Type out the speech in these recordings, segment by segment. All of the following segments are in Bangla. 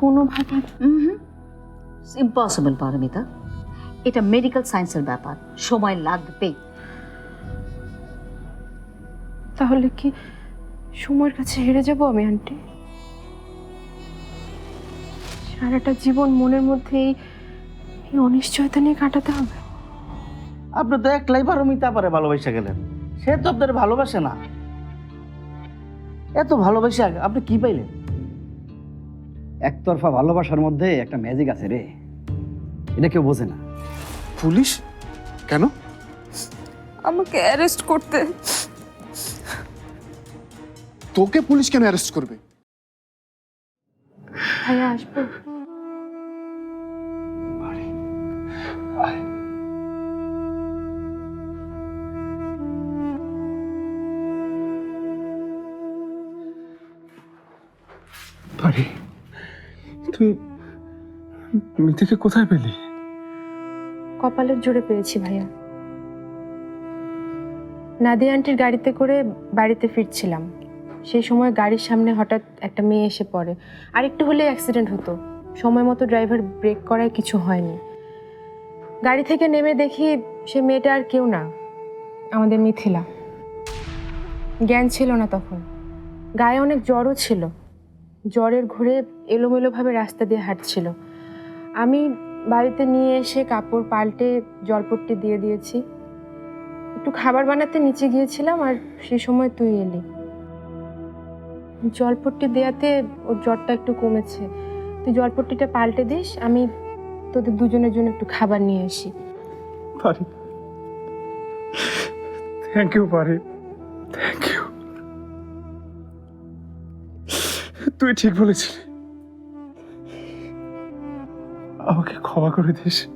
কোনোভাবে? ইম্পসিবল পারমিতা এটা মেডিকেল সায়েন্সের ব্যাপার। সময় লাগবে। তাহলে কি সময়ের কাছে হেরে যাব আমি আন্টি? সারাটা জীবন মনের মধ্যে এই এই অনিশ্চয়তা নিয়ে কাটাতে হবে। আপনি তো একলাই পারমিতা পারে ভালোবাসা গেলেন। সে তো আপনার ভালোবাসে না। এত ভালোবাসা আপনি কি পাইলেন? একতরফা ভালোবাসার মধ্যে একটা ম্যাজিক আছে রে। এটা কেউ বোঝে না। পুলিশ? কেন? আমাকে অ্যারেস্ট করতে। তোকে পুলিশ কেন অ্যারেস্ট করবে? ভাইয়া আসব পারি তুই মিথিকে কোথায় পেলি? কপালের জোরে পেয়েছি ভাইয়া। নাদিয়া আন্টির গাড়িতে করে বাড়িতে ফিরছিলাম। সেই সময় গাড়ির সামনে হঠাৎ একটা মেয়ে এসে পড়ে। আর একটু হলে অ্যাক্সিডেন্ট হতো। সময় মতো ড্রাইভার ব্রেক করায় কিছু হয়নি। গাড়ি থেকে নেমে দেখি সে মেয়েটা আর কেউ না, আমাদের মিথিলা। জ্ঞান ছিল না তখন। গায়ে অনেক জ্বরও ছিল। জ্বরের ঘুরে এলোমেলোভাবে রাস্তা দিয়ে হাঁটছিল। আমি বাড়িতে নিয়ে এসে কাপড় পাল্টে জলপট্টি দিয়ে দিয়েছি। একটু খাবার বানাতে নিচে গিয়েছিলাম আর সে সময় তুই এলি। জলপট্টি দেয়াতে ওর জ্বরটা একটু কমেছে। তুই জলপট্টিটা পাল্টে দিস, আমি তোদের দুজনের জন্য একটু খাবার নিয়ে আসি। থ্যাংক ইউ পারি। থ্যাংক ইউ তুই ঠিক বলেছিলি। আমাকে ক্ষমা করে দিস।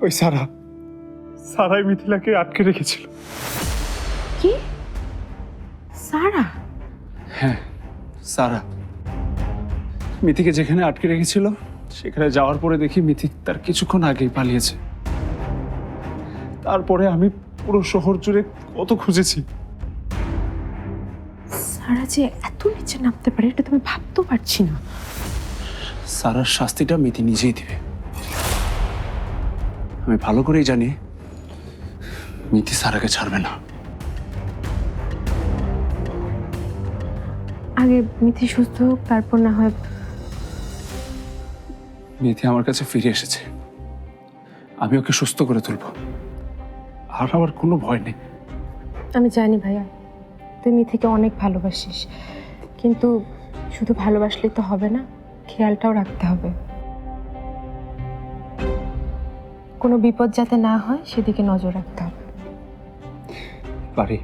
ওই সারা। সারাই মিথিলাকে আটকে রেখেছিল। কি? সারা? হ্যাঁ সারা। মিথিকে যেখানে আটকে রেখেছিল সেখানে যাওয়ার পরে দেখি মিথি তার কিছুক্ষণ আগেই পালিয়েছে। তারপরে আমি পুরো শহর জুড়ে কত খুঁজেছি। সারা যে এত নিচে নামতে পারে এটা তুমি ভাবতেও পারছি না। সারার শাস্তিটা মিথি নিজেই দিবে। আমি ভালো করেই জানি মিথি সারাকে ছাড়বে না। আগে মিথি সুস্থ হোক তারপর না হয় মিথি আমার কাছে ফিরে এসেছে। আমি ওকে সুস্থ করে তুলব। আর আমার কোনো ভয় নেই। আমি জানি ভাইয়া। তুই মিথিকে অনেক ভালোবাসিস। কিন্তু শুধু ভালোবাসলেই তো হবে না খেয়ালটাও রাখতে হবে। কোনো বিপদ যাতে না হয় সেদিকে নজর রাখতে হবে। পারি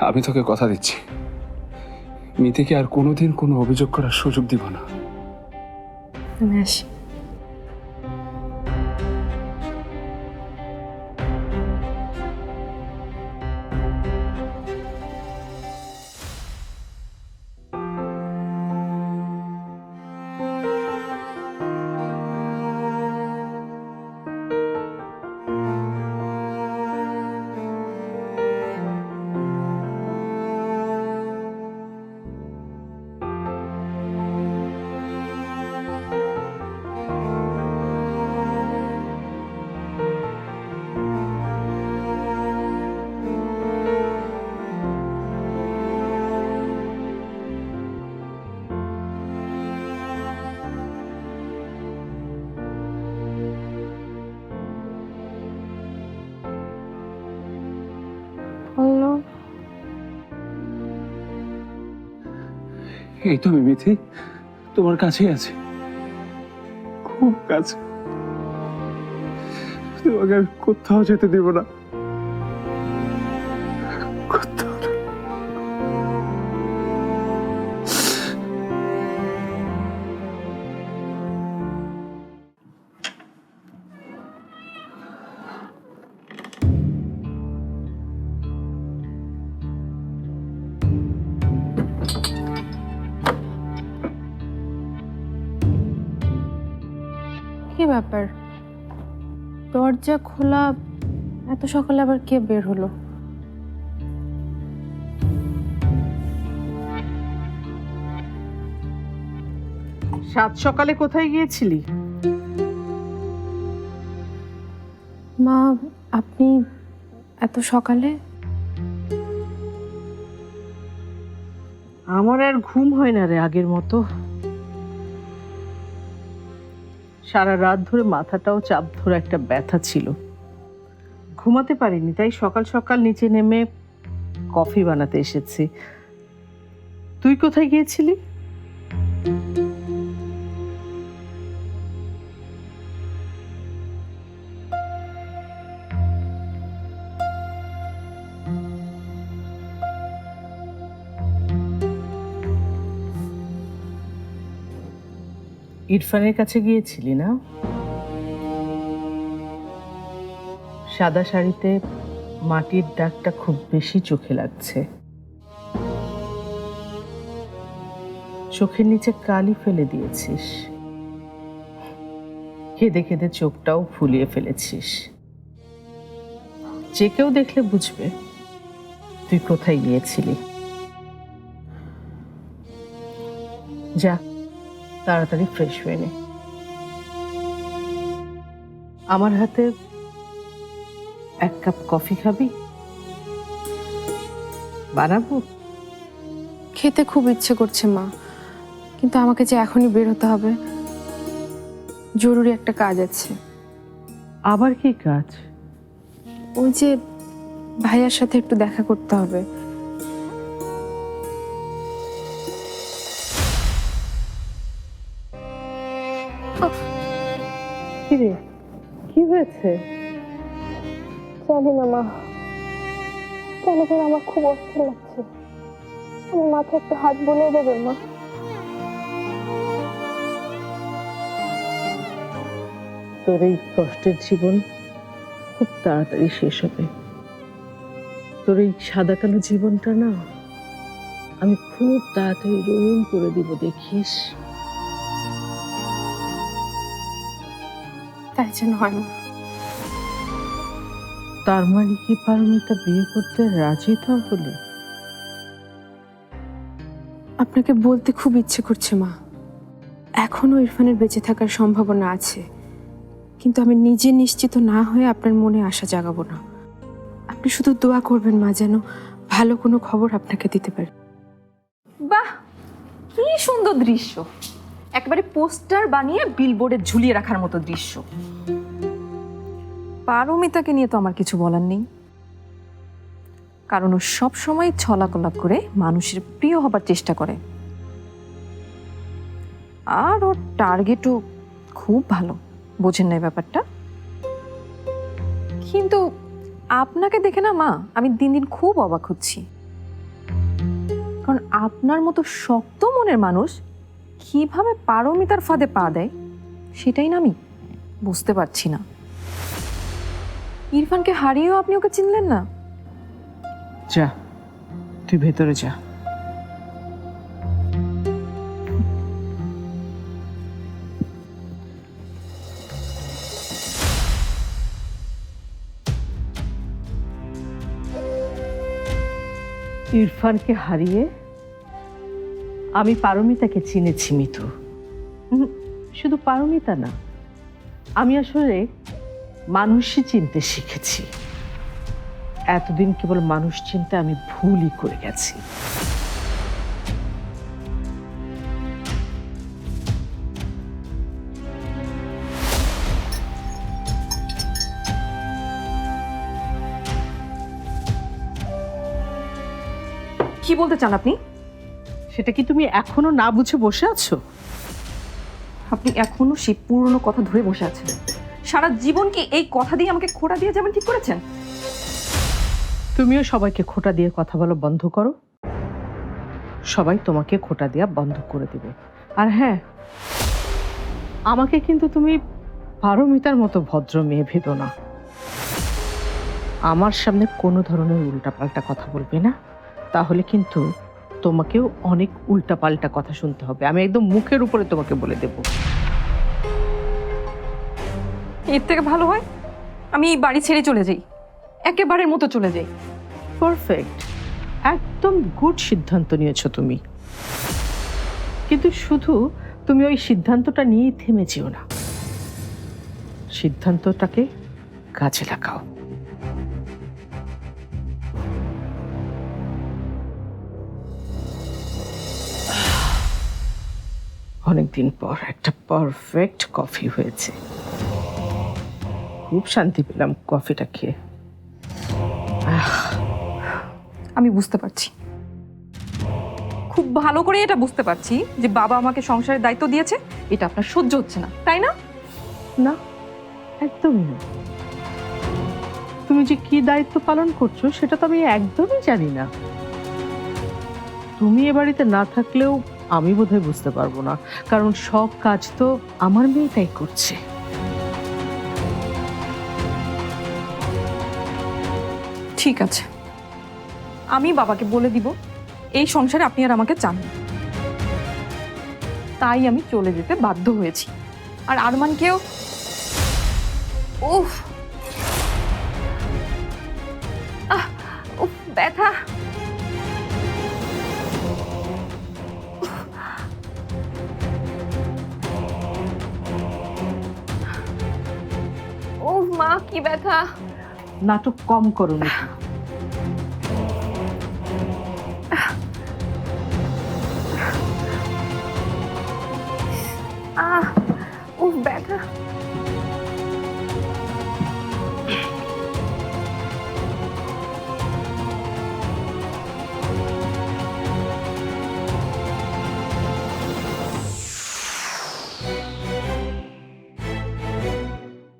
আমি তোকে কথা দিচ্ছি। মিথিকে আর কোনোদিন কোনো অভিযোগ করার সুযোগ দিব না। আমি আসি। এই তো আমি মিথি, তোমার কাছেই আছে। খুব কাছে। তোমাকে আমি কোথাও যেতে দেবো না। দরজা খোলা এত সকালে আবার কে বের হলো? সাত সকালে কোথায় গিয়েছিলি? মা আপনি এত সকালে? আমার আর ঘুম হয় না রে আগের মতো। সারা রাত ধরে মাথাটাও চাপ ধরে একটা ব্যথা ছিল। ঘুমাতে পারিনি, তাই সকাল সকাল নিচে নেমে কফি বানাতে এসেছি। তুই কোথায় গিয়েছিলি? ইরফানের কাছে গিয়েছিলি না? সাদা শাড়িতে মাটির দাগটা খুব বেশি চোখে লাগছে। চোখের নিচে কালি ফেলে দিয়েছিস। কেঁদে খেদে চোখটাও ফুলিয়ে ফেলেছিস। যে কেউ দেখলে বুঝবে তুই কোথায় গিয়েছিলি। যা তাড়াতাড়ি ফ্রেশ হয়ে নে। আমার হাতে এক কাপ কফি খাবি? বানাবো? খেতে খুব ইচ্ছে করছে মা কিন্তু আমাকে যে এখনই বের হতে হবে জরুরি একটা কাজ আছে। আবার কি কাজ? ওই যে ভাইয়ার সাথে একটু দেখা করতে হবে। হয়েছে জানি না মা। কেন যেন আমার খুব অস্থির লাগছে। আমার মাথায় একটু হাত বুলিয়ে দেবেন মা। তোর এই কষ্টের জীবন খুব তাড়াতাড়ি শেষ হবে। তোর এই সাদা কালো জীবনটা না আমি খুব তাড়াতাড়ি রঙিন করে দিব দেখিস? তাই যেন হয় না তার মানে কি পারমিতা বিয়ে করতে রাজি তো তাহলে? আপনাকে বলতে খুব ইচ্ছে করছে মা। এখনও ইরফানের বেঁচে থাকার সম্ভাবনা আছে। কিন্তু আমি নিজে নিশ্চিত না হয়ে আপনার মনে আশা জাগাবো না। আপনি শুধু দোয়া করবেন মা যেন ভালো কোনো খবর আপনাকে দিতে পারি। বাহ! কি সুন্দর দৃশ্য। একেবারে পোস্টার বানিয়ে বিলবোর্ডে ঝুলিয়ে রাখার মতো দৃশ্য। পারমিতাকে নিয়ে তো আমার কিছু বলার নেই। কারণ ও সবসময় ছলাকলা করে মানুষের প্রিয় হবার চেষ্টা করে। আর ওর টার্গেটও খুব ভালো, বোঝেন না ব্যাপারটা? কিন্তু আপনাকে দেখে না মা, আমি দিন দিন খুব অবাক হচ্ছি। কারণ আপনার মতো শক্ত মনের মানুষ কীভাবে পারমিতার ফাঁদে পা দেয়, সেটাই না আমি বুঝতে পারছি না। ইরফানকে হারিয়েও আপনি ওকে চিনলেন না? যা তুই ভেতরে যা। ইরফানকে হারিয়ে আমি পারমিতাকে চিনেছি মিতু। উম, শুধু পারমিতা না আমি আসলে মানুষই চিনতে শিখেছি। এতদিন কেবল মানুষ চিনতে আমি ভুলই করে গেছি। কি বলতে চান আপনি? সেটা কি তুমি এখনও না বুঝে বসে আছো? আপনি এখনও সেই পুরনো কথা ধরে বসে আছেন। সারা জীবন কি এই কথা দিয়ে আমাকে খোটা দিয়ে যাবেন ঠিক করেছেন? তুমিও সবাইকে খোটা দিয়ে কথা বলা বন্ধ করো। সবাই তোমাকে খোটা দেওয়া বন্ধ করে দিবে। আর হ্যাঁ আমাকে কিন্তু তুমি পারমিতার মতো ভদ্র মেয়ে ভেবো না। আমার সামনে কোনো ধরনের উল্টাপাল্টা কথা বলবে না। তাহলে কিন্তু তোমাকেও অনেক উল্টাপাল্টা কথা শুনতে হবে। আমি একদম মুখের উপরে তোমাকে বলে দেব। এর থেকে ভালো হয়? আমি এই বাড়ি ছেড়ে চলে যাই। একেবারের মতো চলে যাই। পারফেক্ট। একদম গুড সিদ্ধান্ত নিয়েছো তুমি। কিন্তু শুধু তুমি ওই সিদ্ধান্তটা নিয়েই থেমে যেও না। সিদ্ধান্তটাকে কাজে লাগাও। অনেকদিন পর একটা পারফেক্ট কফি হয়েছে। খুব শান্তি পেলাম কফিটা খেয়ে। আমি বুঝতে পারছি। খুব ভালো করে এটা বুঝতে পারছি যে বাবা আমাকে সংসারের দায়িত্ব দিয়েছে এটা আপনার সহ্য হচ্ছে না তাই না? না একদমই না। তুমি যে কি দায়িত্ব পালন করছ সেটা তো আমি একদমই জানি না। তুমি এ বাড়িতে না থাকলেও আমি বোধহয় বুঝতে পারব না কারণ সব কাজ তো আমার মেয়েটাই করছে। ঠিক আছে। আমি বাবাকে বলে দিব, এই সংসারে আপনি আর আমাকে চান তাই আমি চলে যেতে বাধ্য হয়েছি। আর আরমানকেও উফ। ব্যথা। উফ মা, কি ব্যথা। নাটক কম করো নাকি আহ উফ ব্যথা।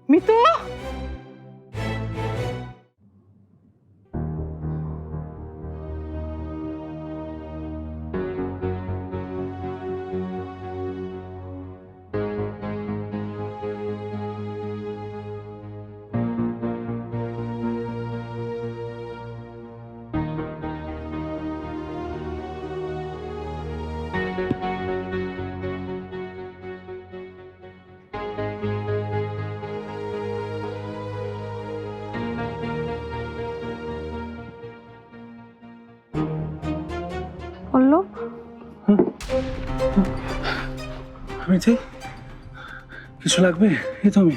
মিতু? মিথি কিছু লাগবে? এই তো আমি।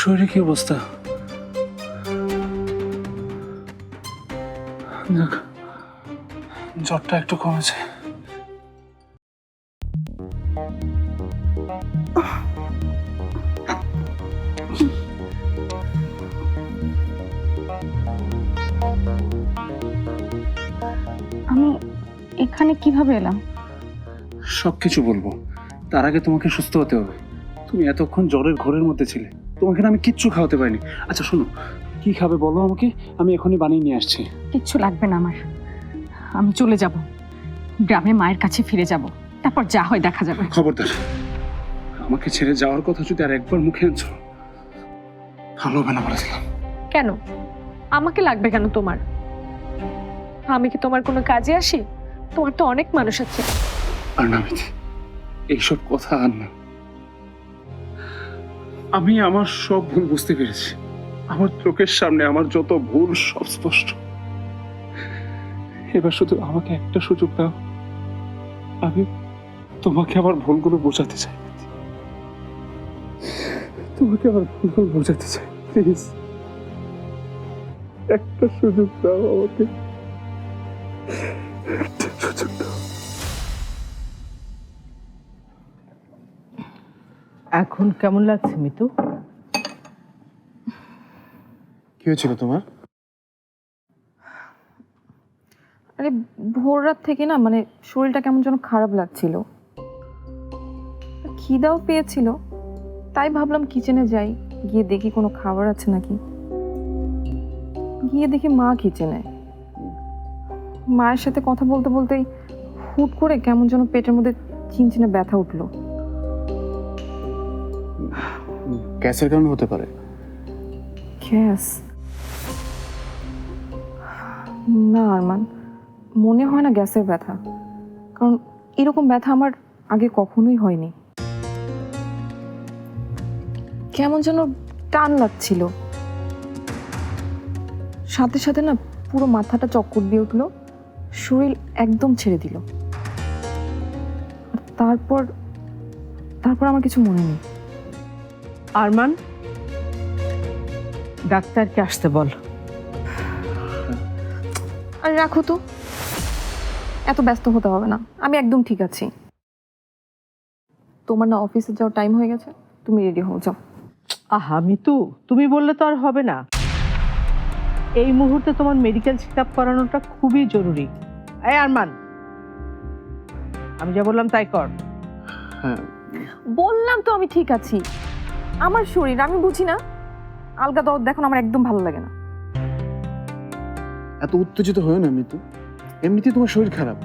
শরীরে কি অবস্থা? জ্বরটা একটু কমেছে। আমি এখানে কীভাবে এলাম? সব কিছু বলব। তার আগে তোমাকে সুস্থ হতে হবে। তুমি এতক্ষণ জ্বরের ঘোরের মধ্যে ছিলে। তোমাকে না আমি কিচ্ছু খাওয়াতে পারিনি। আচ্ছা শোনো। কি খাবে বলো আমাকে? আমি এখনই বানিয়ে নিয়ে আসছি। কিচ্ছু লাগবে না আমার। আমি চলে যাব। গ্রামে মায়ের কাছে ফিরে যাব। তারপর যা হয় দেখা যাবে। খবরদার। আমাকে ছেড়ে যাওয়ার কথা যদি আর একবার মুখে আনছো ভালো হবে না বলেছিলাম কেন? আমাকে লাগবে কেন তোমার? আমি কি তোমার কোনো কাজে আসি? তোমার তো অনেক মানুষ আছে। আর না এইসব কথা আর না আমি আমার সব ভুল বুঝতে পেরেছি। আমার চোখের সামনে আমার যত ভুল, সব স্পষ্ট। এবার শুধু আমাকে একটা সুযোগ দাও। আমি তোমাকে আমার ভুলগুলো বোঝাতে চাই। তোমাকে আমার ভুলগুলো বোঝাতে চাই, প্লিজ। একটা সুযোগ দাও আমাকে। এখন কেমন লাগছে মিতু? কি হয়েছিল তোমার? আরে ভোর রাত থেকে না মানে শরীরটা কেমন যেন খারাপ লাগছিল। খিদাও পেয়েছিল। তাই ভাবলাম কিচেনে যাই গিয়ে দেখি কোনো খাবার আছে নাকি। গিয়ে দেখি মা কিচেনে। মায়ের সাথে কথা বলতে বলতেই হুট করে কেমন যেন পেটের মধ্যে চিনচিনে ব্যথা উঠল। গ্যাসের কারণে হতে পারে। গ্যাস? না, আরমান, মনে হয় না গ্যাসের ব্যথা। কারণ এরকম ব্যথা আমার আগে কখনোই হয়নি। কেমন যেন টান লাগছিল। সাথে সাথে না পুরো মাথাটা চক্কর দিয়ে উঠল, শরীর একদম ছেড়ে দিল। তারপর তারপর আমার কিছু মনে নেই। আরমান ডাক্তারকে আসতে বল। আর রাখো তো। এত ব্যস্ত হতে হবে না। আমি একদম ঠিক আছি। তোমার না অফিসে যাওয়ার টাইম হয়ে গেছে। তুমি রেডি হও যাও। আহা মিতু তুমি বললে তো আর হবে না। এই মুহূর্তে তোমার মেডিকেল চেক আপ করানোটা খুবই জরুরি। এই আরমান আমি যা বললাম তাই কর। হ্যাঁ। বললাম তো আমি ঠিক আছি। আমার শরীর আমি বুঝি না। আলগা দরদ দেখুন আমার একদম ভালো লাগে না। এত উত্তেজিত হয়েও না মিতু এমনিতেই তোমার শরীর খারাপ।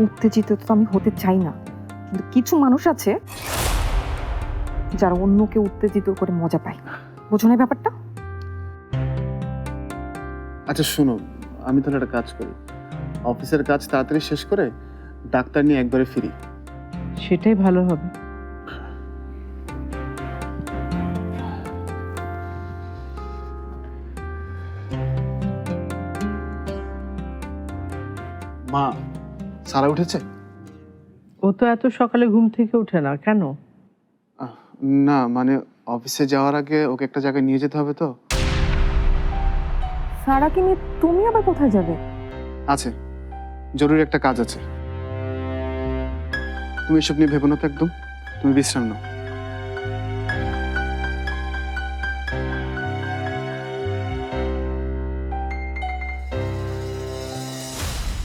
উত্তেজিত তো আমি হতে চাই না। কিন্তু কিছু মানুষ আছে যারা অন্যকে উত্তেজিত করে মজা পায়। বোঝো না ব্যাপারটা? আচ্ছা শোনো আমি তাহলে একটা কাজ করি। অফিসের কাজ তাড়াতাড়ি শেষ করে ডাক্তার নিয়ে একবারে ফিরি। সেটাই ভালো হবে। সারা উঠেছে? ও তো এত সকালে ঘুম থেকে ওঠে না কেন? না মানে অফিসে যাওয়ার আগে ওকে একটা জায়গায় নিয়ে যেতে হবে তো। সারাকে নিয়ে তুমি আবার কোথায় যাবে? আছে জরুরি একটা কাজ আছে। তুমি এসব নিয়ে ভেবো না তো একদম তুমি বিশ্রাম নাও।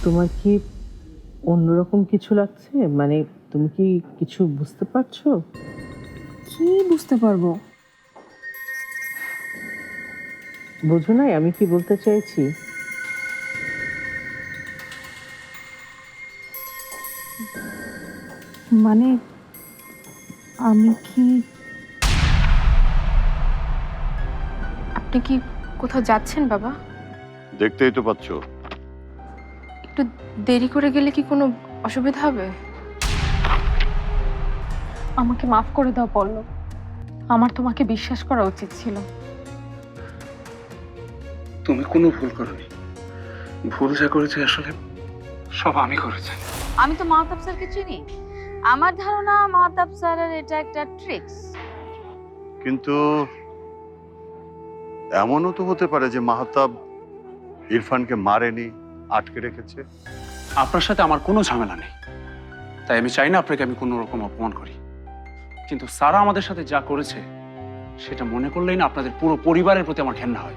তোমার কি অন্যরকম কিছু লাগছে? মানে তুমি কি কিছু বুঝতে পারছ? কি বুঝতে পারব? বোঝো নাই আমি কি বলতে চাইছি? মানে আমি কি আপনি কি কোথাও যাচ্ছেন বাবা? দেখতেই তো পাচ্ছ। একটু দেরি করে গেলে কি কোনো অসুবিধা হবে? আমাকে মাফ করে দাও পল্ল আমার তোমাকে বিশ্বাস করা উচিত ছিল। তুমি কোনো ভুল করনি। ভুল যা করেছে আসলে সব আমি করেছি। আমি তো মাহতাব স্যারকে চিনি। আমার ধারণা মাহতাব স্যারের এটা একটা ট্রিক্স কিন্তু এমনও তো হতে পারে যে মাহতাব ইরফানকে মারেনি আটকে রেখেছে। আপনার সাথে আমার কোনো ঝামেলা নেই। তাই আমি চাই না আপনাকে আমি কোনো রকম অপমান করি। কিন্তু সারা আমাদের সাথে যা করেছে, সেটা মনে করলেই না আপনাদের পুরো পরিবারের প্রতি আমার ঘেন্না হয়।